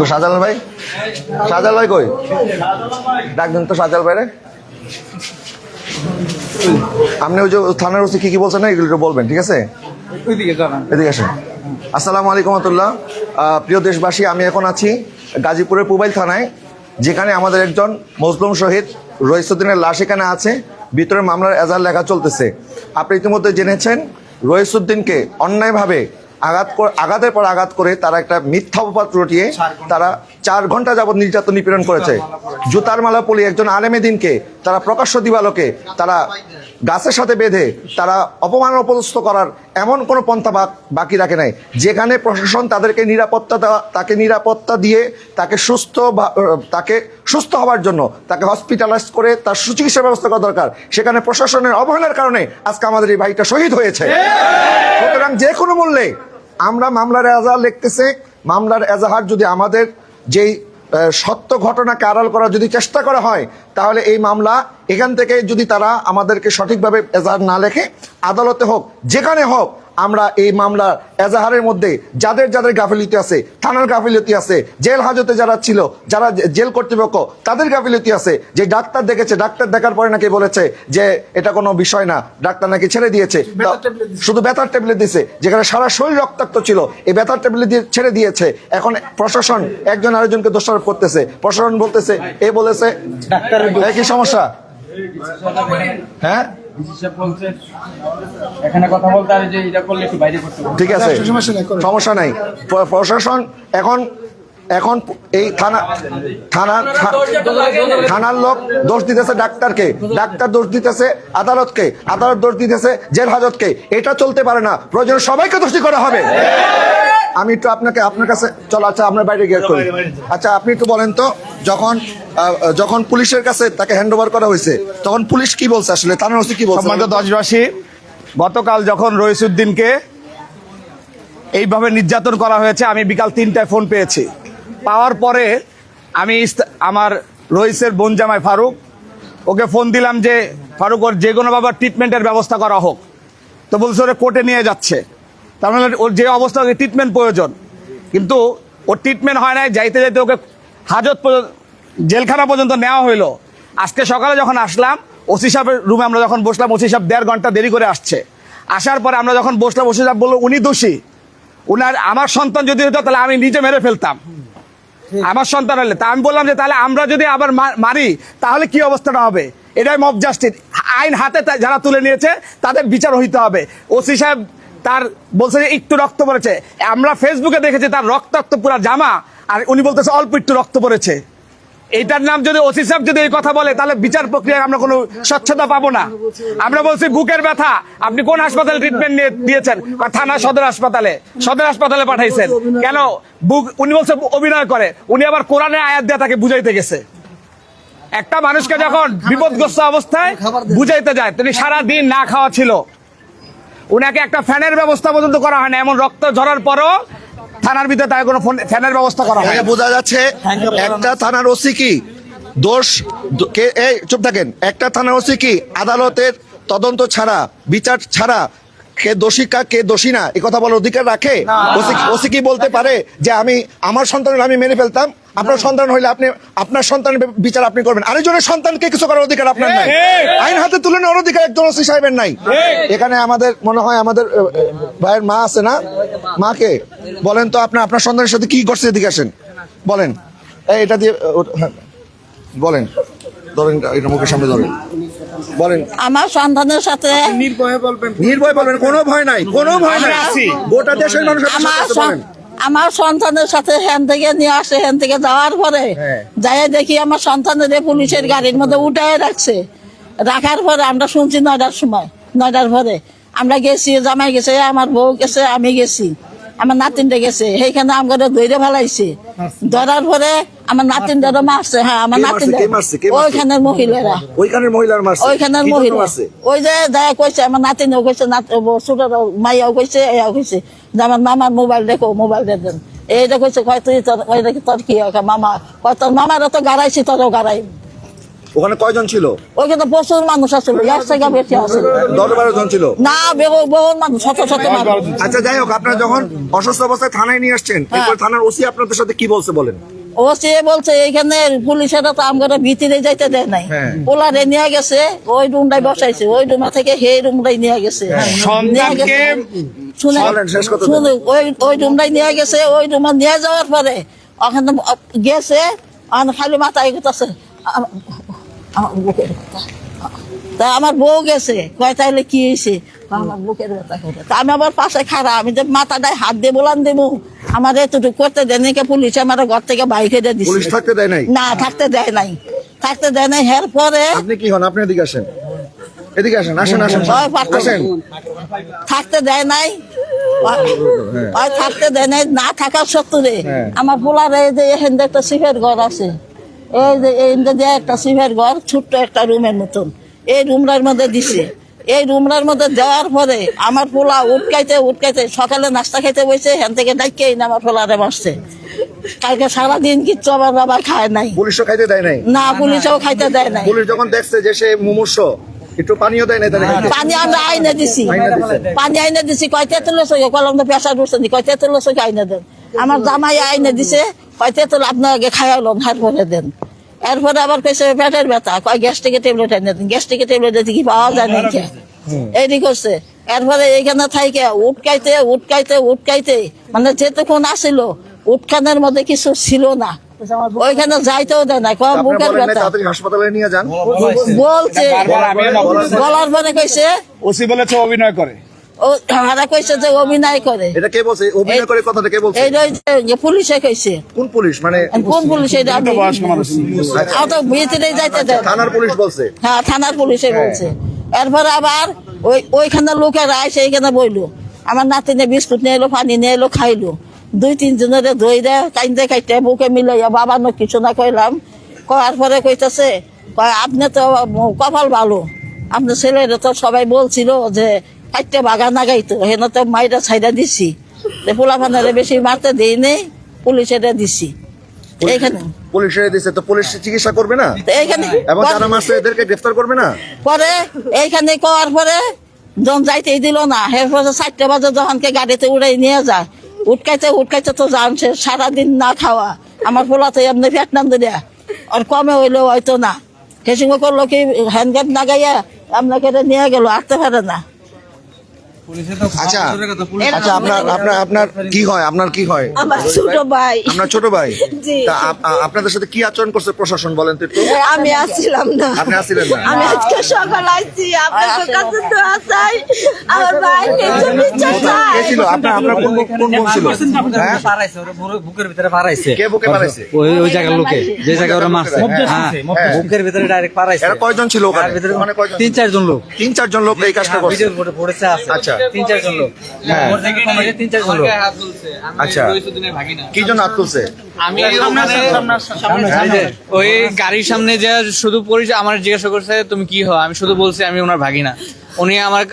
তো শাহজালাল ভাই? শাহজালাল ভাই কই? ডাকবেন তো শাহজালাল ভাই রে আপনি ওই যে থানার ওসি কি কি বলছেন না এগুলো বলবেন ঠিক আছে? এদিকে আসেন। আসসালামু আলাইকুম আহ, প্রিয় দেশবাসী আমি এখন আছি গাজীপুরের পুবাইল থানায় যেখানে আমাদের একজন মজলুম শহীদ রহিসুদ্দিনের লাশ এখানে আছে। ভিতরে মামলার এজাহার লেখা চলতেছে। আপনি ইতিমধ্যে জেনেছেন রহিসুদ্দিনকে অন্যায়ভাবে আঘাত করে আঘাতের পর আঘাত করে তারা একটা মিথ্যা অপবাদ রটিয়ে তারা চার ঘণ্টা যাবত নির্যাতন নিপীড়ন করেছে। জুতার মালা পলি একজন আলেমেদিনকে তারা প্রকাশ্য দিবালোকে তারা গাছের সাথে বেঁধে তারা অপমান অপদস্থ করার এমন কোনো পন্থা বাক- বাকি রাখে নাই। যেখানে প্রশাসন তাদেরকে নিরাপত্তা দেওয়া তাকে নিরাপত্তা দিয়ে তাকে সুস্থ তাকে সুস্থ হওয়ার জন্য তাকে হসপিটালাইজ করে তার সুচিকিৎসা ব্যবস্থা করা দরকার। সেখানে প্রশাসনের অবহেলার কারণে আজকে আমাদের এই ভাইটা শহীদ হয়েছে। সুতরাং যে কোনো মূল্যে আমরা মামলার এজাহার লিখতেছে, মামলার এজাহার যদি আমাদের যেই সত্য ঘটনাকে আড়াল করার যদি চেষ্টা করা হয়, তাহলে এই মামলা এখান থেকে যদি তারা আমাদেরকে সঠিকভাবে এজাহার না লেখে, আদালতে হোক, যেখানে হোক আমরা এই মামলার এজাহারের মধ্যে যাদের যাদের গাফিলতি আছে থানার গাফিলতি আছে জেল হাজতে যারা ছিল যারা জেল কর্তৃপক্ষ তাদের গাফিলতি আছে। যে ডাক্তার দেখেছে ডাক্তার দেখার পরে নাকি বলেছে যে এটা কোনো বিষয় না ডাক্তার নাকি ছেড়ে দিয়েছে। শুধু ব্যথার ট্যাবলেট দিছে যেখানে সারা শরীর রক্তাক্ত ছিল এই ব্যথার ট্যাবলেট দিয়ে ছেড়ে দিয়েছে। এখন প্রশাসন একজন আরেকজনকে দোষারোপ করতেছে। প্রশাসন বলতেছে এ বলেছে ডাক্তারের এ সমস্যা? হ্যাঁ? হিসাব বলছে এখানে কথা বলতে আর যে এটা করলে একটু বাইরে করতে হবে ঠিক আছে সমস্যা নাই, প্রশাসন এখন এখন এই থানা থানার থানার লোক দোষ দিতেছে ডাক্তারকে। ডাক্তার দোষ দিতেছে আদালতকে। আদালত দোষ দিতেছে জেল হাজতকে এটা চলতে পারে না। প্রয়োজন সবাইকে দোষী করা হবে। আমি একটু আপনাকে আপনার কাছে চলো আচ্ছা আপনার বাইরে গিয়ে করি। আচ্ছা আপনি একটু বলেন তো যখন যখন পুলিশের কাছে তাকে হ্যান্ড ওভার করা হয়েছে তখন পুলিশ কি বলছে আসলে? থানার ওসি কি বলছে? সম্মানিত দশবাসী গতকাল যখন রইসুদ্দিনকে এইভাবে নির্যাতন করা হয়েছে আমি বিকাল তিনটায় ফোন পেয়েছি। পাওয়ার পরে আমি আমার রইসের বোন জামাই ফারুক ওকে ফোন দিলাম যে ফারুক ওর যে কোনোভাবে ট্রিটমেন্টের ব্যবস্থা করা হোক। তো বলছে ওরা কোর্টে নিয়ে যাচ্ছে। তার মানে ওর যে অবস্থা, ওকে ট্রিটমেন্ট প্রয়োজন। কিন্তু ওর ট্রিটমেন্ট হয় নাই, যাইতে যাইতে ওকে হাজত জেলখানা পর্যন্ত নেওয়া হইল। আজকে সকালে যখন আসলাম, ওসি সাহেবের রুমে আমরা যখন বসলাম, ওসি সাহেব দেড় ঘণ্টা দেরি করে আসছে। আসার পরে আমরা যখন বসলাম, ওসি সাহেব বলল, উনি দোষী। উনার, আমার সন্তান যদি হতো তাহলে আমি নিজে মেরে ফেলতাম। আমার সন্তান হলে। তা আমি বললাম যে, তাহলে আমরা যদি আবার মারি, তাহলে কি অবস্থাটা হবে? এটাই মব জাস্টিস আইন হাতে যারা তুলে নিয়েছে, তাদের বিচার হইতে হবে। ওসি সাহেব তার বলছে যে একটু রক্ত পড়েছে। আমরা ফেসবুকে দেখেছি তার রক্তাক্ত পুরা জামা, আর উনি বলতেছে অল্প একটু রক্ত পড়েছে। এটার নাম যদি ওসি সাহেব যদি এই কথা বলে, তাহলে বিচার প্রক্রিয়ায় আমরা কোনো স্বচ্ছতা পাবো না। আমরা বলছি বুকের ব্যথা, আপনি কোন হাসপাতালে ট্রিটমেন্ট নিয়ে দিয়েছেন? থানা, সদর হাসপাতালে। সদর হাসপাতালে পাঠাইছেন। কেন? বুক, উনি বলছে অভিনয় করে। উনি আবার কোরআনে আয়াত দিয়ে তাকে বুঝাইতে গেছে। একটা মানুষকে যখন বিপদগ্রস্ত অবস্থায় বুঝাইতে যায়, তিনি সারা দিন না খাওয়া ছিল। উনাকে একটা ফ্যানের ব্যবস্থা পর্যন্ত করা হয় না। এমন রক্ত ঝরার পরও থানার ভিতরে তাকে কোনো ফোন- ফ্যানের ব্যবস্থা করা হয় না। বোঝা যাচ্ছে একটা থানার ওসি কি? দোষ কে এই চুপ থাকেন। একটা থানার ওসি কি? আদালতের তদন্ত ছাড়া বিচার ছাড়া কে দোষী কা কে দোষী না? এ কথা বলার অধিকার রাখে? ওসি কি- ওসি কি বলতে পারে যে আমি আমার সন্তান আমি মেনে ফেলতাম? আপনার সন্তান হইলে আপনি আপনার সন্তানের বি- বিচার আপনি করবেন। আরেকজনের সন্তানকে কিছু করার অধিকার আপনার নাই। আইন হাতে তুলে নেওয়ার অধিকার একজন ওসি সাহেবের নাই। এখানে আমাদের মনে হয় আমাদের ভাইয়ের মা আছে না? মাকে? বলেন তো আপনার আপনার সন্তানের সাথে কি করছে এদিকে আসেন। বলেন। এই, এটা দিয়ে হ্যাঁ। বলেন। ধরেন এটা- মুখের সামনে ধরেন। বলেন। আমার সন্তানের সাথে নির্ভয়ে বলবেন। নির্ভয় বলবেন কোনো ভয় নাই। কোনো ভয় নাই। গোটা দেশের মানুষ বলেন। আমার সন্তানের সাথে হ্যান থেকে নিয়ে আসে হ্যান থেকে যাওয়ার পরে হ্যাঁ। যাই দেখি আমার সন্তানের পুলিশের গাড়ির মধ্যে উঠায় রাখছে। রাখার পরে আমরা শুনছি নয়টার সময় নয়টার পরে আমরা গেছি জামাই গেছে আমার বউ গেছে আমি গেছি আমার নাতিনটা গেছে সেইখানে আমাকে ধৈর্য ফেলাইছে। ধরার পরে আমার নাতিনটা মারছে হ্যাঁ আমার? নাতিনটা? ওইখানের মহিলারা। ওইখানের মহিলার মারছে? ওইখানের মহিলা? ওই যে দেখা কইছে আমার নাতিনও কইছে নাত ছোট মাইয়াও কইছে এয়াও কইছে। আমার মামার মোবাইল দেখো মোবাইল দেন। এই দেখো কয় তুই ওই দেখি তোর কি হয়? মামা কয় তোর মামারও তো গাড়াইছি তোরও গাড়াই ওখানে কয়জন ছিল? ওইখানে প্রচুর মানুষ আসছিল এক জায়গা বেশি আসছিল দশ বারো জন ছিল? না বহু বহু মানুষ শত শত মানুষ। আচ্ছা যাই হোক আপনারা যখন অসুস্থ অবস্থায় থানায় নিয়ে আসছেন হ্যাঁ। থানার ওসি আপনাদের সাথে কি বলছে বলেন? ও সে বলছে এইখানে পুলিশেরা তো আমরা ভিতরে যাইতে দেয় নাই হ্যাঁ। পোলারে নিয়ে গেছে ওই রুমটাই বসাইছে ওই রুমা থেকে সেই রুমটাই নিয়ে গেছে হ্যাঁ। শুনে ওই ওই রুমটাই নিয়ে গেছে ওই রুমা নিয়ে যাওয়ার পরে ওখানে গেছে আর খালি মাথায় গেছে আমার বুকের ব্যথা। তা আমার বউ গেছে। কয় তাইলে কি হয়েছে আমার বুকের ব্যথা করে। তা আমি আবার পাশে খারাপ আমি যে মাথাটায় হাত দিয়ে বলান দেবো। আমার এতটুকু করতে দেয়নি কে পুলিশ আমার ঘর থেকে বাইকে দিয়ে দিচ্ছে থাকতে দেয় নাই? না থাকতে দেয় নাই। থাকতে দেয় নাই হের পরে আপনি কি হন? আপনি এদিকে আসেন। এদিকে আসেন আসেন আসেন। আসেন। থাকতে দেয় নাই। ওই থাকতে দেয় নাই না থাকার সত্ত্বে হ্যাঁ। আমার পোলার এই যে এখান দিয়ে একটা সিফের ঘর আছে। এই যে এই যে একটা সিফের ঘর ছোট্ট একটা রুমের মতন। এই রুমটার মধ্যে দিছে। এই রুমটার মধ্যে দেওয়ার পরে আমার পোলা উটকাইতে উটকাইতে সকালে নাস্তা খাইতে বসে হ্যান থেকে ডাকিয়ে আমার পোলারে মারছে কালকে সারাদিন কিচ্ছু আমার বাবা খায় নাই। পুলিশও খাইতে দেয় নাই? না পুলিশও খাইতে দেয় নাই। পুলিশ যখন দেখছে যে সে মুমূর্ষ একটু পানিও দেয় নাই পানি আমরা আইনে দিছি। পানি আইনে দিছি কয়তে তুলো কলম তো পেশা করছেন কয়তে তুলো সঙ্গে আইনে দেন? আমার জামাই আইনে দিছে কয়তে তুলো আপনার আগে খাইয়ালো হাত ভরে দেন। এরপরে আবার কইছে পেটের ব্যথা। কয় গ্যাস্ট্রিকে ট্যাবলেট এনে দেন গ্যাস্ট্রিকে ট্যাবলেট দিতে কি পাওয়া যায় না করছে। এরপরে এইখানে থাইকে উটকাইতে উটকাইতে উটকাইতে মানে যেতক্ষণ আসিল উটখানের মধ্যে কিছু ছিল না। ওইখানে যাইতেও দেয় না কম বুকের ব্যথা। হাসপাতালে নিয়ে যান। বলছে। বলার পরে কইছে ওসি বলেছে অভিনয় করে। ও হারা কইছে যে অভিনয় করে। এটা কে বলছে? অভিনয় করে কথাটা কে বলছে? এই যে- যে পুলিশে কইছে। কোন পুলিশ? মানে কোন পুলিশ? এটা আমি বয়স্ক মানুষ। আও তো ভিতরে যাইতে দেন। থানার পুলিশ বলছে। হ্যাঁ থানার পুলিশে বলছে। এরপরে আবার ওই ওইখানে লোকেরা আইসে এইখানে বইলো। আমার নাতিনে বিস্কুট নিয়ে এলো পানি নিয়ে এলো খাইলো। দুই তিনজনের ধই দেয় কাইন্দে কাইতে বুকে মিলাইয়া বাবা ন কিছু না কইলাম। কয়ার পরে কইতাছে কয় আপনি তো কপাল ভালো। আপনার ছেলের তো সবাই বলছিল যে কাইতে বাগা না গাইতো হেন তো মাইরা ছাইরা দিছি। পোলা ফানারে বেশি মারতে দেই নেই পুলিশেরা দিছি। এইখানে। পুলিশে দিছে তো পুলিশ চিকিৎসা করবে না? এইখানে এবং যারা মারছে এদেরকে গ্রেফতার করবে না? পরে এইখানে করার পরে যখন যাইতেই দিল না। এরপরে চারটে বাজে যখনকে গাড়িতে উড়াই নিয়ে যায়। উটকাইতে উটকাইতে তো জানছে সারাদিন না খাওয়া। আমার পোলাতে এমনি পেট নাম দিয়া আর কমে হইলেও হয়তো না। সে করল কি হ্যান্ড গ্যাট না গাইয়া আপনাকে নিয়ে গেল আসতে পারে না। আচ্ছা আচ্ছা আপনার আপনার আপনার কি হয় আপনার কি হয়? আমার ছোট ভাই। আপনার ছোট ভাই? তা আপ- আপনাদের সাথে কি আচরণ করছে প্রশাসন বলেন তো একটু? আমি আসছিলাম না। আপনি আসছিলেন না। আমি আজকে সকাল আইছি আপনার কাছে তো আসাই। আমার ভাই কিছু বিচার চাই কে ছিল? আপনার আপনার কোন কোন বোন ছিল? হ্যাঁ? পারাইছে ওরা বুকের ভিতরে পারাইছে। কে বুকে মারাইছে ওই ওই জায়গার লোকে যে জায়গায় ওরা মারছে। হ্যাঁ। হ্যাঁ। বুকের ভিতরে ডাইরেক্ট পারাইছে। এরা কয়জন ছিল ওখানে? ভিতরে ওখানে কয়জন তিন চারজন লোক। তিন চারজন লোক এই কাজটা করছে? ভিডিওর ফটো পড়েছে আছে। আচ্ছা। তিন চারজন লোক। হ্যাঁ। ওর থেকে কমে তিন চারজন লোক। আচ্ছা। কি জন্য হাত তুলছে? আমি ওই গাড়ির সামনে যে শুধু পরিচয় আমার জিজ্ঞাসা করছে তুমি কি হও? আমি শুধু বলছি আমি ওনার ভাগিনা। উনি আমার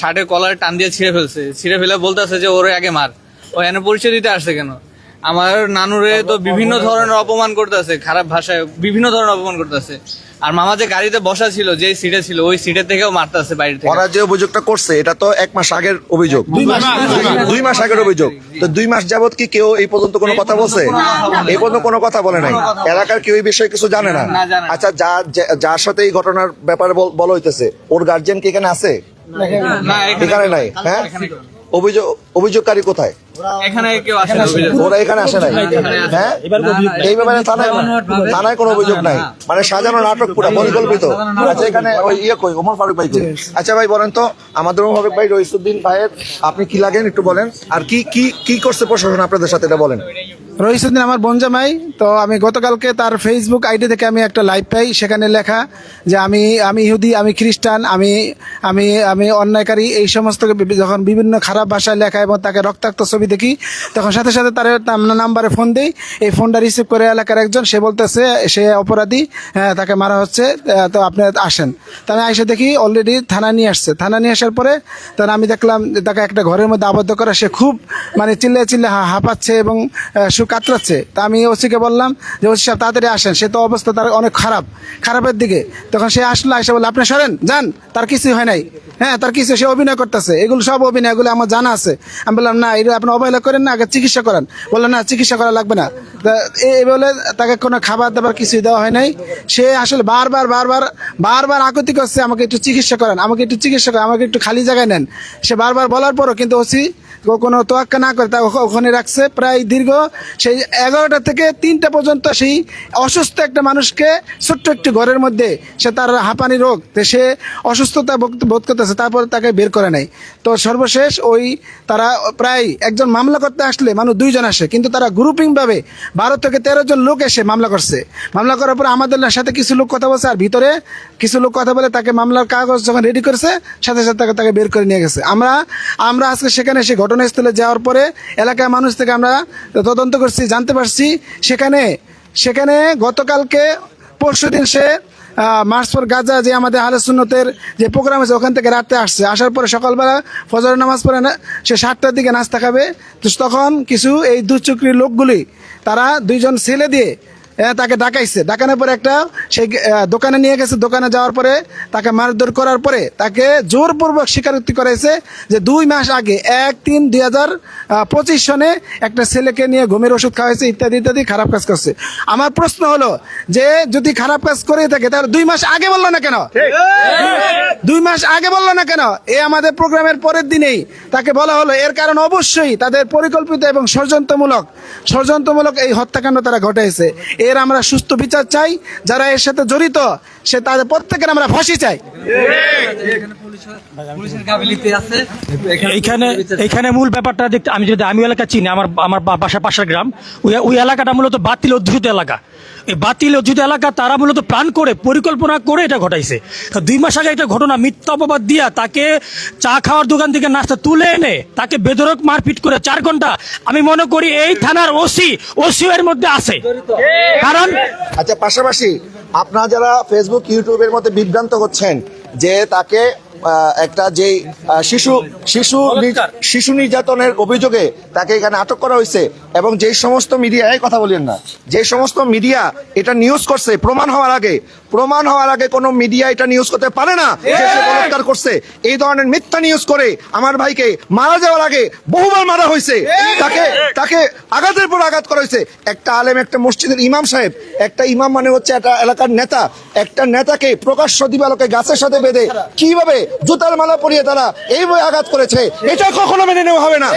শার্টের কলার টান দিয়ে ছিঁড়ে ফেলছে। ছিঁড়ে ফেলে বলতেছে যে, ওর আগে মার। ও এনে পরিচয় দিতে আসছে কেন? আমার নানুরে তো বিভিন্ন ধরনের অপমান করতেছে, খারাপ ভাষায় বিভিন্ন ধরনের অপমান করতেছে। আর মামা যে গাড়িতে বসা ছিল যে সিটে ছিল ওই সিটের থেকেও মারতেছে বাইরে থেকে। ওরা যে অভিযোগটা করছে এটা তো এক মাস আগের অভিযোগ। দুই মাস। আগের অভিযোগ। তো দুই মাস যাবত কি কেউ এই পর্যন্ত কোনো কথা বলছে? এই পর্যন্ত কোনো কথা বলে নাই। এলাকার কেউ এই বিষয়ে কিছু জানে না? না, জানে না। আচ্ছা যা যার সাথে এই ঘটনার ব্যাপারে বল- বলা হইতেছে ওর গার্জিয়ান কি এখানে আছে? এখানে নাই। হ্যাঁ? অভিযোগ অভিযোগকারী কোথায়? এখানে কেউ আসে না। ওরা এখানে আসে নাই? হ্যাঁ? এই ব্যাপারে থানায় থানায় কোনো অভিযোগ নাই। মানে সাজানো নাটক পুরো পরিকল্পিত। আচ্ছা এখানে ওই ইয়ে কই? ওমর ফারুক ভাই আচ্ছা ভাই বলেন তো আমাদের ওমর ফারুক ভাই রইসুদ্দিন ভাইয়ের আপনি কি লাগেন? একটু বলেন। আর কি কি কি করছে প্রশাসন আপনাদের সাথে? এটা বলেন। রহিসুদ্দিন আমার বনজামাই তো আমি গতকালকে তার ফেসবুক আইডি থেকে আমি একটা লাইভ পাই সেখানে লেখা যে আমি আমি ইহুদি আমি খ্রিস্টান আমি আমি আমি অন্যায়কারী এই সমস্ত যখন বিভিন্ন খারাপ ভাষায় লেখা এবং তাকে রক্তাক্ত ছবি দেখি তখন সাথে সাথে তার নাম্বারে ফোন দেই এই ফোনটা রিসিভ করে এলাকার একজন সে বলতেছে সে অপরাধী হ্যাঁ, তাকে মারা হচ্ছে তো আপনি আসেন। তা আমি এসে দেখি অলরেডি থানা নিয়ে আসছে। থানা নিয়ে আসার পরে তার আমি দেখলাম তাকে একটা ঘরের মধ্যে আবদ্ধ করা সে খুব মানে চিল্লে চিল্লে হাঁপাচ্ছে এবং আহ, কাতরাচ্ছে। তা আমি ওসিকে বললাম যে ওসি সাহেব তাড়াতাড়ি আসেন। সে তো অবস্থা তার অনেক খারাপ। খারাপের দিকে। তখন সে আসলো এসে বলল আপনি সরেন যান। তার কিছুই হয় নাই। হ্যাঁ তার কিছু সে অভিনয় করতেছে। এগুলো সব অভিনয় এগুলো আমার জানা আছে। আমি বললাম না এটা আপনি অবহেলা করেন না আগে চিকিৎসা করেন। বললেন না চিকিৎসা করা লাগবে না। এই বলে তাকে কোনো খাবার দাবার কিছুই দেওয়া হয় নাই। সে আসলে বারবার বারবার বারবার আকুতি করছে আমাকে একটু চিকিৎসা করেন আমাকে একটু চিকিৎসা করেন আমাকে একটু খালি জায়গায় নেন। সে বারবার বলার পরও কিন্তু ওসি কোনো তোয়াক্কা না করে, তা ওখানে রাখছে প্রায় দীর্ঘ সেই এগারোটা থেকে তিনটা পর্যন্ত সেই অসুস্থ একটা মানুষকে ছোট্ট একটি ঘরের মধ্যে সে তার হাঁপানি রোগ সে অসুস্থতা বোধ- করতেছে, তারপর তাকে বের করে নাই। তো সর্বশেষ ওই তারা প্রায় একজন মামলা করতে আসলে মানুষ দুইজন আসে, কিন্তু তারা গ্রুপিংভাবে বারো থেকে তেরো জন লোক এসে মামলা করছে। মামলা করার পর আমাদের সাথে কিছু লোক কথা বলছে, আর ভিতরে কিছু লোক কথা বলে তাকে মামলার কাগজ যখন রেডি করেছে, সাথে সাথে তাকে তাকে বের করে নিয়ে গেছে। আমরা আমরা আজকে সেখানে সেই ঘটনাস্থলে যাওয়ার পরে এলাকার মানুষ থেকে আমরা তদন্ত করছি, জানতে পারছি। সেখানে সেখানে গতকালকে পরশু দিন সে মার্চপুর গাজা যে আমাদের আহলে সুন্নতের যে প্রোগ্রাম আছে, ওখান থেকে রাতে আসছে। আসার পরে সকালবেলা ফজর নামাজ পড়ে না, সে সাতটার দিকে নাস্তা খাবে। তো তখন কিছু এই দুচক্রির লোকগুলি, তারা দুইজন ছেলে দিয়ে তাকে ডাকাইছে। ডাকানোর পরে একটা সেই দোকানে নিয়ে গেছে। দোকানে যাওয়ার পরে তাকে মারধর করার পরে তাকে জোরপূর্বক স্বীকারোক্তি করাইছে যে দুই মাস আগে এক তিন দুই হাজার পঁচিশ সনে একটা ছেলেকে নিয়ে ঘুমের ওষুধ খাওয়াইছে ইত্যাদি ইত্যাদি খারাপ কাজ করছে। আমার প্রশ্ন হলো যে যদি খারাপ কাজ করে থাকে তাহলে দুই মাস আগে বলল না কেন? দুই মাস আগে বলল না কেন? এ আমাদের প্রোগ্রামের পরের দিনেই তাকে বলা হলো। এর কারণ অবশ্যই তাদের পরিকল্পিত এবং ষড়যন্ত্রমূলক ষড়যন্ত্রমূলক এই হত্যাকাণ্ড তারা ঘটাইছে। এর আমরা সুস্থ বিচার চাই, যারা এর সাথে জড়িত, সে তাদের প্রত্যেকের আমরা ফাঁসি চাই। এইখানে এখানে মূল ব্যাপারটা দেখতে আমি যদি আমি এলাকা চিনি, আমার আমার বাসার বাসা পাশের গ্রাম। ওই ওই এলাকাটা মূলত বাতিল অধ্যুষিত এলাকা। বাতিল অধ্যুষিত এলাকা তারা মূলত প্রাণ করে, পরিকল্পনা করে এটা ঘটাইছে। দুই মাস আগে একটা ঘটনা, মিথ্যা অপবাদ দিয়া তাকে চা খাওয়ার দোকান থেকে নাস্তা তুলে এনে তাকে বেদরক মারপিট করে চার ঘণ্টা। আমি মনে করি এই থানার ওসি ওসি এর মধ্যে আছে। কারণ আচ্ছা পাশাপাশি আপনারা যারা ফেসবুক ইউটিউবের মধ্যে বিভ্রান্ত হচ্ছেন যে তাকে একটা যে শিশু শিশু শিশু নির্যাতনের অভিযোগে তাকে এখানে আটক করা হয়েছে এবং যে সমস্ত মিডিয়া এই কথা বলেন না যে সমস্ত মিডিয়া এটা নিউজ করছে প্রমাণ হওয়ার আগে প্রমাণ হওয়ার আগে কোনো মিডিয়া এটা নিউজ করতে পারে না যে সে বলাৎকার করছে। এই ধরনের মিথ্যা নিউজ করে আমার ভাইকে মারা যাওয়ার আগে বহুবার মারা হয়েছে। তাকে তাকে আঘাতের পর আঘাত করা হয়েছে। একটা আলেম একটা মসজিদের ইমাম সাহেব একটা ইমাম মানে হচ্ছে একটা এলাকার নেতা একটা নেতাকে প্রকাশ্য দিবালোকে গাছের সাথে বেঁধে কীভাবে জুতার মালা পরিয়ে তারা এইভাবে আঘাত করেছে এটা কখনো মেনে নেওয়া হবে না।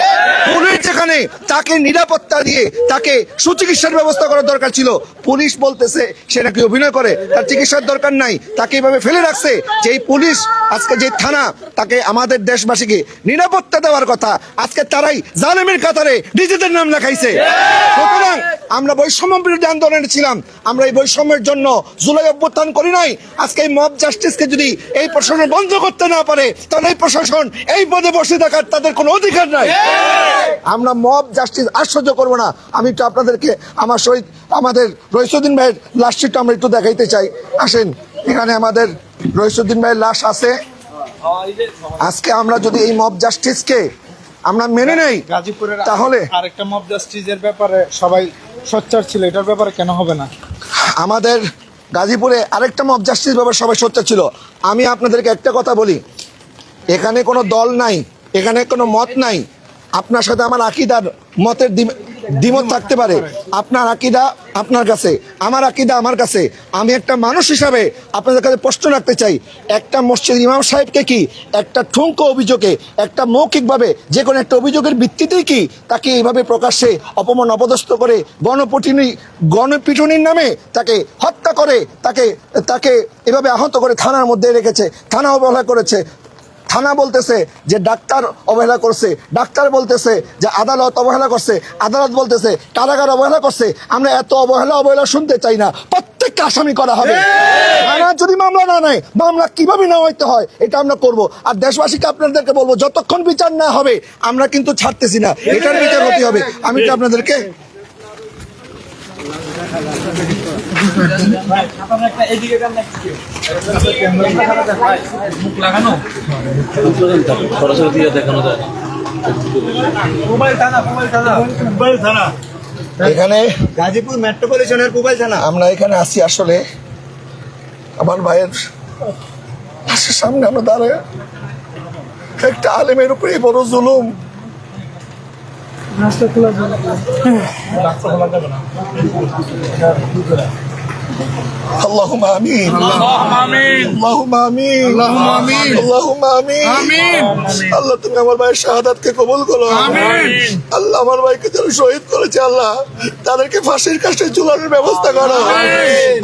পুলিশ যেখানে তাকে নিরাপত্তা দিয়ে তাকে সুচিকিৎসার ব্যবস্থা করার দরকার ছিল পুলিশ বলতেছে সে নাকি অভিনয় করে তার চিকিৎসার দরকার নাই, তাকে এইভাবে ফেলে রাখছে। যে পুলিশ, আজকে যে থানা, তাকে আমাদের দেশবাসীকে নিরাপত্তা দেওয়ার কথা, আজকে তারাই জালেমের কাতারে নিজেদের নাম লেখাইছে। সুতরাং আমরা বৈষম্য বিরোধী আন্দোলনে ছিলাম, আমরা এই বৈষম্যের জন্য জুলাই অভ্যুত্থান করি নাই। আজকে এই মব জাস্টিসকে যদি এই প্রশাসন বন্ধ করতে না পারে, তাহলে এই প্রশাসন এই পদে বসে থাকার তাদের কোনো অধিকার নাই। আমরা মব জাস্টিস আশ্চর্য করব না। আমি একটু আপনাদেরকে, আমার সহিত আমাদের রইসুদ্দিন ভাইয়ের লাশটা আমরা একটু দেখাইতে চাই। আসেন এখানে আমাদের রইসুদ্দিন ভাইয়ের লাশ আছে। আজকে আমরা যদি এই মব জাস্টিসকে আমরা মেনে নেই গাজীপুরের তাহলে আরেকটা মব জাস্টিসের ব্যাপারে সবাই সোচ্চার ছিল এটার ব্যাপারে কেন হবে না? আমাদের গাজীপুরে আরেকটা মব জাস্টিস ব্যাপার সবাই সত্য ছিল। আমি আপনাদেরকে একটা কথা বলি এখানে কোনো দল নাই এখানে কোনো মত নাই। আপনার সাথে আমার আকিদার মতের দ্বি- দ্বিমত থাকতে পারে। আপনার আকিদা আপনার কাছে, আমার আকিদা আমার কাছে। আমি একটা মানুষ হিসাবে আপনাদের কাছে প্রশ্ন রাখতে চাই, একটা মসজিদ ইমাম সাহেবকে কি একটা ঠুঙ্কো অভিযোগে, একটা মৌখিকভাবে যে কোনো একটা অভিযোগের ভিত্তিতেই কি তাকে এইভাবে প্রকাশ্যে অপমান অপদস্থ করে গণপিটুনি, গণপিটুনির নামে তাকে হত্যা করে, তাকে তাকে এভাবে আহত করে থানার মধ্যে রেখেছে, থানা অবহেলা করেছে? থানা বলতেছে যে ডাক্তার অবহেলা করছে, ডাক্তার বলতেছে যে আদালত অবহেলা করছে, আদালত বলতেছে কারাগার অবহেলা করছে। আমরা এত অবহেলা অবহেলা শুনতে চাই না। প্রত্যেককে আসামি করা হবে। যদি মামলা না নেয়, মামলা কীভাবে নেওয়া হইতে হয়, এটা আমরা করব। আর দেশবাসীকে আপনাদেরকে বলব, যতক্ষণ বিচার না হবে, আমরা কিন্তু ছাড়তেছি না। এটার বিচার হতে হবে। আমি তো আপনাদেরকে মুখ লাগানো সরাসরি দেখানো যায়। না এখানে গাজীপুর মেট্রোপলিটনের মোবাইল থানা। আমরা এখানে আছি আসলে। আমার ভাইয়ের পাশের সামনে আমরা দাঁড়ায়। একটা আলেমের উপরে বড় জুলুম। اللهم امين اللهم امين اللهم امين اللهم امين اللهم امين আল্লাহ তুমি আমার ভাইয়ের শাহাদাতকে কবুল করো আমিন আল্লাহ আমার ভাইকে যারা শহীদ করেছে আল্লাহ তাদেরকে ফাঁসির কাছে ঝুলানোর ব্যবস্থা করো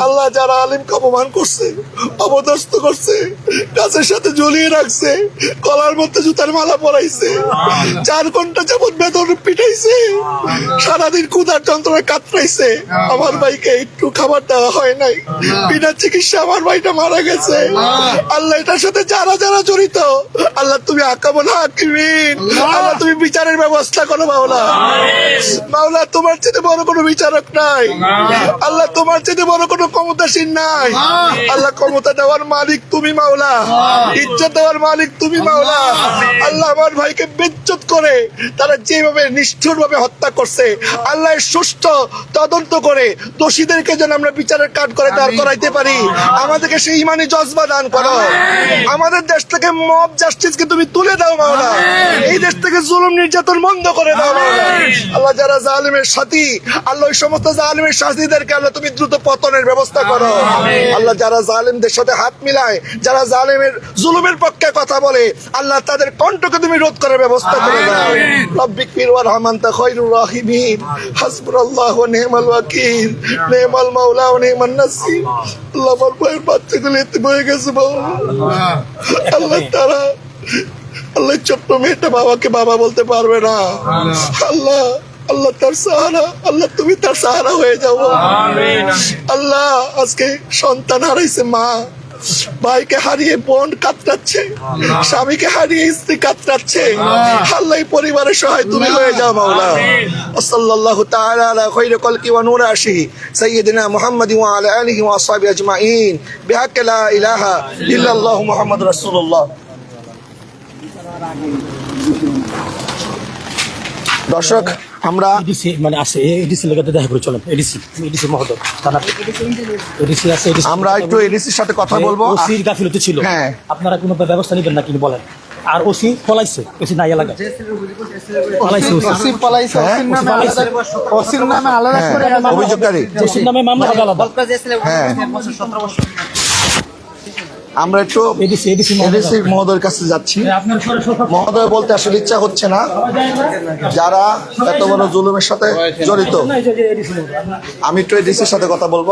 আল্লাহ যারা আলিমকে অপমান করছে অবদস্ত করছে গাছের সাথে ঝুলিয়ে রাখছে কলার মধ্যে জুতার মালা পরাইছে চার ঘন্টা যাবত বেতন পিটাইছে সারাদিন কুদার যন্ত্রণায় কাতরাইছে আমার ভাইকে একটু খাবার দেওয়া হয় নাই। বিনা চিকিৎসা আমার ভাইটা মারা গেছে। আল্লাহ। এটার সাথে যারা যারা জড়িত আল্লাহ তুমি আকামল হাকিমিন। আল্লাহ। তুমি বিচারের ব্যবস্থা করো মাওলা। মাওলা তোমার চেয়ে বড় কোনো বিচারক নাই। আল্লাহ তোমার চেয়ে বড় কোনো ক্ষমতাসীন নাই। আল্লাহ ক্ষমতা দেওয়ার মালিক তুমি মাওলা। ইজ্জত দেওয়ার মালিক তুমি মাওলা। আল্লাহ আমার ভাইকে বেজ্জত করে তারা যেভাবে নিষ্ঠুর ভাবে হত্যা করছে আল্লাহ সুষ্ঠু তদন্ত করে দোষীদেরকে যেন আমরা বিচারের কাঠ করে দাঁড় করাইতে পারি। আমাদেরকে সেই ইমানি জজবা দান করো। আমাদের দেশ থেকে মব জাস্টিসকে তুমি তুলে দাও মাওলা এই দেশ থেকে জুলুম নির্যাতন বন্ধ করে দাও মাওলা আল্লাহ যারা জালিমের সাথী আল্লাহ ওই সমস্ত জালিমের সাথীদেরকে আল্লাহ তুমি দ্রুত পতনের ব্যবস্থা করো। আল্লাহ যারা জালিমদের সাথে হাত মিলায় যারা জালিমের জুলুমের পক্ষে কথা বলে আল্লাহ তাদের কণ্ঠকে তুমি রোধ করার ব্যবস্থা করে দাও। রব্বিক ফির ওয়া রহমান তা খৈরুর রাহিমিন। হাসবুনাল্লাহু ওয়া নি'মাল ওয়াকিল। নি'মাল মাওলা আল্লাহ আমার ভাইয়ের বাচ্চাগুলো এতে হয়ে গেছে বাবা। আল্লাহ। তারা আল্লাহ ছোট্ট মেয়েটা বাবাকে বাবা বলতে পারবে না। আল্লাহ। আল্লাহ তার সাহারা আল্লাহ তুমি তার সাহারা হয়ে যাও। আল্লাহ আজকে সন্তান হারাইছে মা। ভাইকে হারিয়ে বোন কাতরাচ্ছে স্বামীকে হারিয়ে স্ত্রী কাতরাচ্ছে। আল্লাহ। পরিবারের সহায় তুমি হয়ে যাও মাওলা। সাল্লাল্লাহু তাআলা আলা খাইরি কলকি ওয়া নূর সাইয়্যিদিনা মুহাম্মাদ ওয়া আলা আলিহি ওয়া আসহাবিহি আজমাইন। বিহাক্কি লা ইলাহা ইল্লাল্লাহু মুহাম্মাদুর রাসূলুল্লাহ। দর্শক আমরা এডিসি মানে আছে এডিসি লেগাতে দেখা করে চলেন এডিসি এডিসি মহোদয় থানা এডিসি আছে এডিসি আমরা একটু এডিসির সাথে কথা বলব। ওসির গাফিলতি ছিল। হ্যাঁ। আপনারা কোনো ব্যবস্থা নেবেন না কি বলেন। আর ওসি পলাইছে ওসি নাই এলাকা পলাইছে ওসি পালাইছে হ্যাঁ? ওসির নামে আলাদা ওসির নামে আলাদা হ্যাঁ, করে অভিযোগকারী। ওসির নামে মামলা আলাদা। হ্যাঁ। আমরা একটু এডিসি মহোদয়ের কাছে যাচ্ছি। মহোদয় বলতে আসলে ইচ্ছা হচ্ছে না। যারা এত বড় জুলুমের সাথে জড়িত। আমি একটু এডিসির সাথে কথা বলব।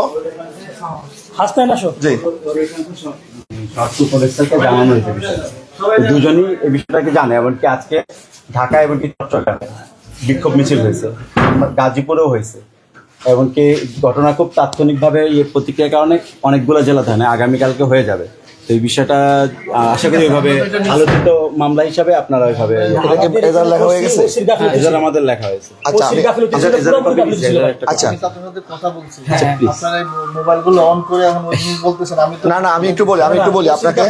জি। স্বাস্থ্য উপদেষ্টাকে জানানো হয়েছে বিষয়টা। দুজনই এই বিষয়টাকে জানে এমনকি আজকে ঢাকা এমনকি চট্টগ্রামে বিক্ষোভ মিছিল হয়েছে গাজীপুরেও হয়েছে। এমনকি ঘটনা খুব তাৎক্ষণিকভাবে ইয়ে প্রতিক্রিয়ার কারণে অনেকগুলো জেলা থানে আগামীকালকে হয়ে যাবে। তো এই বিষয়টা আশা করি ওইভাবে আলোচিত মামলা হিসাবে আপনারা ওইভাবে এজার লেখা হয়ে গেছে। এজার আমাদের লেখা হয়েছে। আচ্ছা আচ্ছা না না আমি একটু বলি আমি একটু বলি আপনাকে।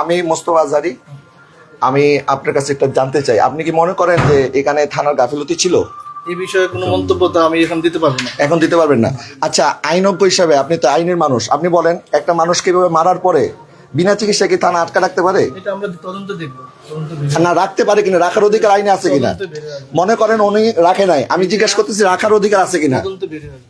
আমি মোস্তফা আজহারি আমি আপনার কাছে একটা জানতে চাই। আপনি কি মনে করেন যে এখানে থানার গাফিলতি ছিল? এই বিষয়ে কোনো মন্তব্য তো আমি এখন দিতে পারব না। এখন দিতে পারবেন না। আচ্ছা আইনজ্ঞ হিসাবে আপনি তো আইনের মানুষ। আপনি বলেন একটা মানুষকে এভাবে মারার পরে বিনা চিকিৎসা কি থানা আটকা রাখতে পারে? এটা আমরা তদন্ত দেখব না রাখতে পারে কিনা? রাখার অধিকার আইনে আছে কিনা? মনে করেন উনি রাখে নাই। আমি জিজ্ঞেস করতেছি রাখার অধিকার আছে কিনা? তদন্ত বের আসবে।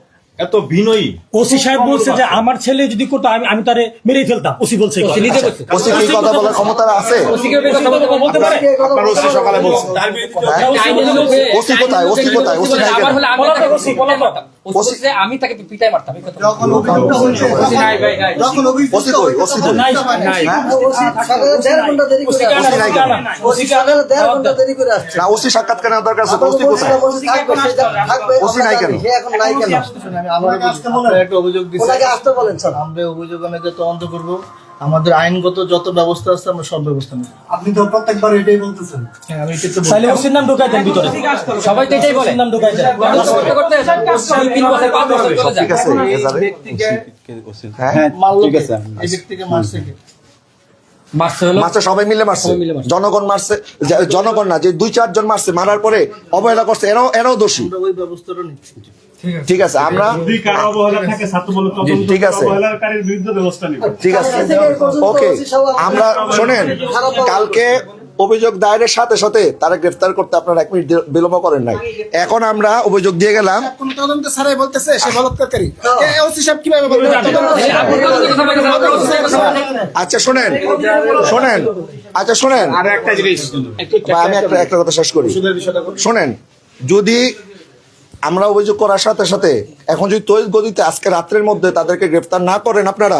এত বিনয়ী ওসি সাহেব বলছে যে আমার ছেলে যদি করতো আমি আমি তারে মেরেই ফেলতাম। ওসি বলছে ওসি কথা। নিজে বলছে। ওসি কি কথা বলার ক্ষমতা আছে? ওসি কি বলতে পারে আপনার ওসি সকালে বলছে। হ্যাঁ? ওসি কোথায়? ওসি কোথায়? ওসি নাই কেন? আমি তাকে আমি পিটাই মারতাম না ওসি সাক্ষাৎকার দরকার আছে তো ওসি কোথায়? ওসি নাই কেন? শুনুন, আমি আবার বলছি, আপনারা একটা অভিযোগ দিচ্ছেন আমরা অভিযোগ অনুযায়ী তদন্ত করব। আমাদের আইনগত যত ব্যবস্থা আছে আমরা সব ব্যবস্থা নেব আপনি তো প্রত্যেকবার এটাই বলতেছেন হ্যাঁ আমি এটা তো তাহলে ওসির নাম ঢুকাই দেন ভিতরে সবাই তো এটাই বলে নাম ঢুকাই দেন করতে করতে তিন বছর পাঁচ বছর চলে যায় ঠিক আছে এজারে? ব্যক্তিকে হ্যাঁ হ্যাঁ ঠিক আছে এই ব্যক্তিকে মারছে কে মারছে সবাই মিলে মারছে জনগণ মারছে জনগণ না যে দুই চারজন মারছে মারার পরে অবহেলা করছে এরাও এরাও দোষী ওই ব্যবস্থাটা নিচ্ছি ঠিক আছে। আমরা যদি কারও অবহেলা থাকে ছাত্র বলে তদন্ত ঠিক আছে। অবহেলাকারীর বিরুদ্ধে ব্যবস্থা নিবে। ঠিক আছে। ওকে আমরা শোনেন কালকে অভিযোগ দায়েরের সাথে সাথে তারা গ্রেফতার করতে আপনারা এক মিনিট বিলম্ব করেন নাই। এখন আমরা অভিযোগ দিয়ে গেলাম। তদন্ত ছাড়াই বলতেছে সে বলৎকারী। ওসি সাহেব কীভাবে আচ্ছা শোনেন শোনেন আচ্ছা শোনেন। আর একটা জিনিস। বা আমি একটা একটা কথা শেষ করি। শোনেন যদি আমরা অভিযোগ করার সাথে সাথে এখন যদি তৈরি গতিতে আজকে রাত্রের মধ্যে তাদেরকে গ্রেফতার না করেন আপনারা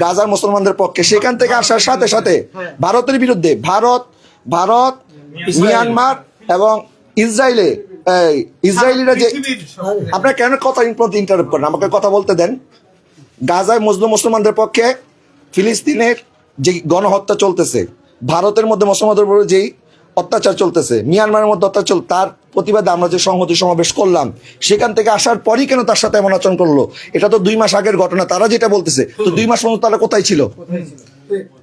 গাজার মুসলমানদের পক্ষে সেখান থেকে আসার সাথে সাথে ভারতের বিরুদ্ধে ভারত ভারত মিয়ানমার এবং ইসরায়েলে ইসরায়েলিরা যে আপনার কেন কথা ইন্টারাপ্ট করেন? আমাকে কথা বলতে দেন। গাজায় মুসলিম মুসলমানদের পক্ষে ফিলিস্তিনের যে গণহত্যা চলতেছে ভারতের মধ্যে মুসলমানদের উপরে যেই অত্যাচার চলতেছে মিয়ানমারের মধ্যে অত্যাচার তার প্রতিবাদে আমরা যে সংহতি সমাবেশ করলাম সেখান থেকে আসার পরই কেন তার সাথে এমন আচরণ করল? এটা তো দুই মাস আগের ঘটনা তারা যেটা বলতেছে তো দুই মাস পর্যন্ত তারা কোথায় ছিল?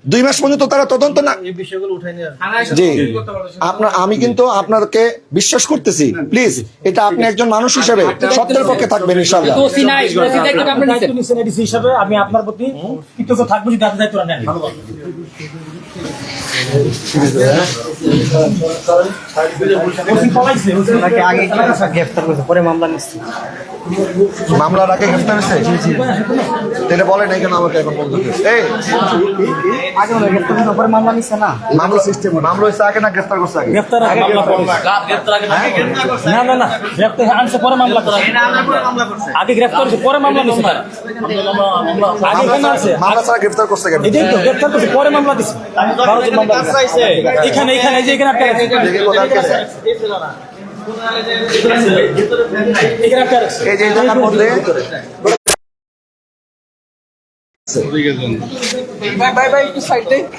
দুই মাস পর্যন্ত তারা তদন্ত না এই বিষয়গুলো উঠাই নিয়ে জি। আপনার আমি কিন্তু আপনাকে বিশ্বাস করতেছি প্লিজ এটা আপনি একজন মানুষ হিসেবে সত্যের পক্ষে থাকবেন আমি আপনার প্রতি কৃতজ্ঞ থাকব যদি আপনি দায়িত্বটা নেন। ওসি পলাইছে, ওসি মামলার আগে গ্রেফতার হয়েছে? এটা বলেন এই কেন আমাকে এখন বলতে এই! মামলা সিস্টেম মামলা হয়েছে আগে না গ্রেফতার করছে আগে? গ্রেফতার আগে মামলা করেছে। না না না। গ্রেফতার আনছে পরে মামলা করে আগে গ্রেফতার হয়েছে পরে মামলা নিছে তারা আগে আছে? মামলা ছাড়া গ্রেফতার করছে কেন? এটাই তো গ্রেফতার করছে পরে মামলা দিছে বারো এখানে এখানে এই যে এখানে গেছে? এখানে। এই মধ্যে।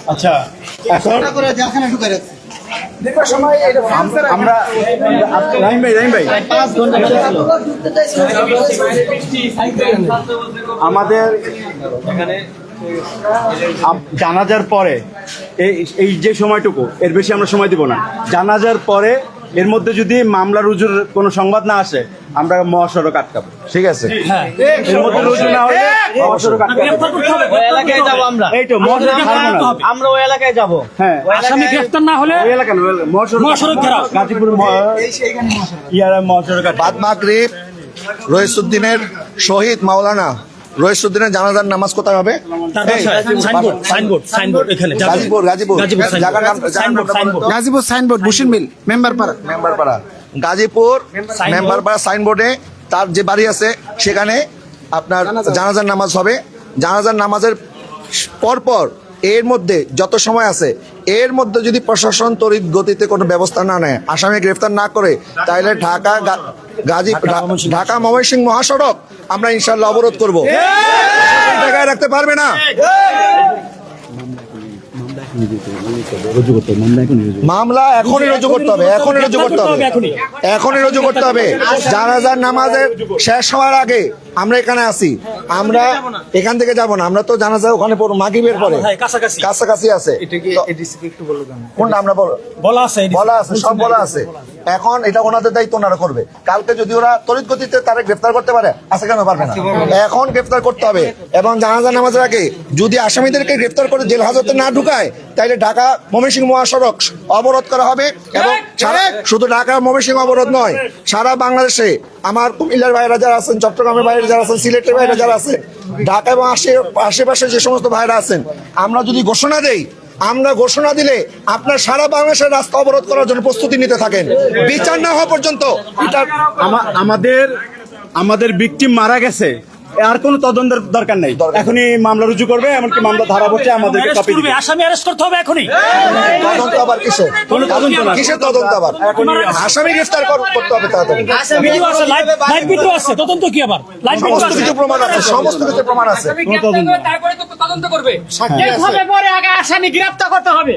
আচ্ছা এখন আমরা রাহিম ভাই রাহিম ভাই। আমাদের আম- জানাজার পরে এই এই যে সময়টুকু এর বেশি আমরা সময় দিব না। জানাজার পরে এর মধ্যে যদি মামলা রুজুর কোনো সংবাদ না আসে আমরা মহাসড়ক আটকাবো। ঠিক আছে। এর মধ্যে রুজু না হলে মহাসড়ক আটকাবো। গ্রেফতার করতে হবে এলাকায় যাব আমরা। এই তো মহাসড়ক ছাড়বো না। আমরা ওই এলাকায় যাব। হ্যাঁ। আসামি গ্রেফতার না হলে ওই এলাকা না, মহাসড়ক মহাসড়ক গাজীপুর ইয়ারা মহাসড়ক বাদ মাগরিব রইসুদ্দিনের শহীদ মাওলানা রইসুদ্দিনের জানাজার নামাজ কোথায় হবে? তার সাইনবোর্ড সাইনবোর্ড সাইনবোর্ড। এখানে যাবেন। গাজীপুর গাজীপুর। গাজীপুর জায়গার নাম সাইনবোর্ড। গাজীপুর বুশিন মিল মেম্বার পাড়া। মেম্বারপাড়া গাজীপুর মেম্বারপাড়া সাইনবোর্ডে তার যে বাড়ি আছে সেখানে আপনার জানাজার নামাজ হবে। জানাজার নামাজের পরপর এর মধ্যে যত সময় আছে এর মধ্যে যদি প্রশাসন তড়িৎ গতিতে কোনো ব্যবস্থা না নেয় আসামি গ্রেফতার না করে তাহলে ঢাকা গাজী ঢাকা ময়মনসিংহ মহাসড়ক আমরা ইনশাল্লাহ অবরোধ করব। ঢাকায় রাখতে পারবে না? মামলা এখনই রুজু করতে হবে এখনই রুজু করতে হবে। এখনই রুজু করতে হবে। জানাজার নামাজের শেষ হওয়ার আগে আমরা এখানে আছি। আমরা এখান থেকে যাব না। আমরা তো জানা যায় ওখানে পড়ব মাগিবের পরে। হ্যাঁ, কাছাকাছি। কাছাকাছি আছে। কোনটা আমরা বলা আছে বলা আছে সব বলা আছে। এখন এটা ওনাদের দায়িত্ব ওনারা করবে। কালকে যদি ওরা তড়িৎ গতিতে তারা গ্রেফতার করতে পারে আজকে কেন পারবে না? এখন গ্রেফতার করতে হবে। এবং জানাজা নামাজের আগে যদি আসামিদেরকে গ্রেফতার করে জেল হাজতে না ঢুকায় তাহলে ঢাকা ময়মনসিংহ মহাসড়ক অবরোধ করা হবে এবং সারা শুধু ঢাকা ময়মনসিংহ অবরোধ নয় সারা বাংলাদেশে আমার কুমিল্লার বাইরে যারা আছেন চট্টগ্রামের বাইরে যারা আছেন সিলেটের বাইরে যারা আছেন ঢাকা এবং আশে- আশেপাশে যে সমস্ত ভাইরা আছেন আমরা যদি ঘোষণা দেই আমরা ঘোষণা দিলে আপনার সারা বাংলাদেশের রাস্তা অবরোধ করার জন্য প্রস্তুতি নিতে থাকেন। বিচার না হওয়া পর্যন্ত এটা আমাদের আমাদের ভিকটিম মারা গেছে। আর কোনো তদন্তের দরকার নেই। এখনই মামলা রুজু করবে এমনকি মামলা ধারা বসে আমাদেরকে অ্যারেস্ট কপি দিবে। আসামি অ্যারেস্ট করতে হবে এখনই। তদন্ত আবার কিসের কোনো তদন্ত না কিসের তদন্ত আবার? আসামি গ্রেফতার করতে হবে তাড়াতাড়ি। ভিডিও আছে লাইভ লাইভ ভিডিও আছে তদন্ত কি আবার? লাইভ ভিডিও আছে। কিছু প্রমাণ আছে সমস্ত কিছু প্রমাণ আছে। কোনো তদন্ত না। তারপরে তো তদন্ত। করবে। সাক্ষী আছে। পরে আগে আসামি গ্রেফতার করতে হবে।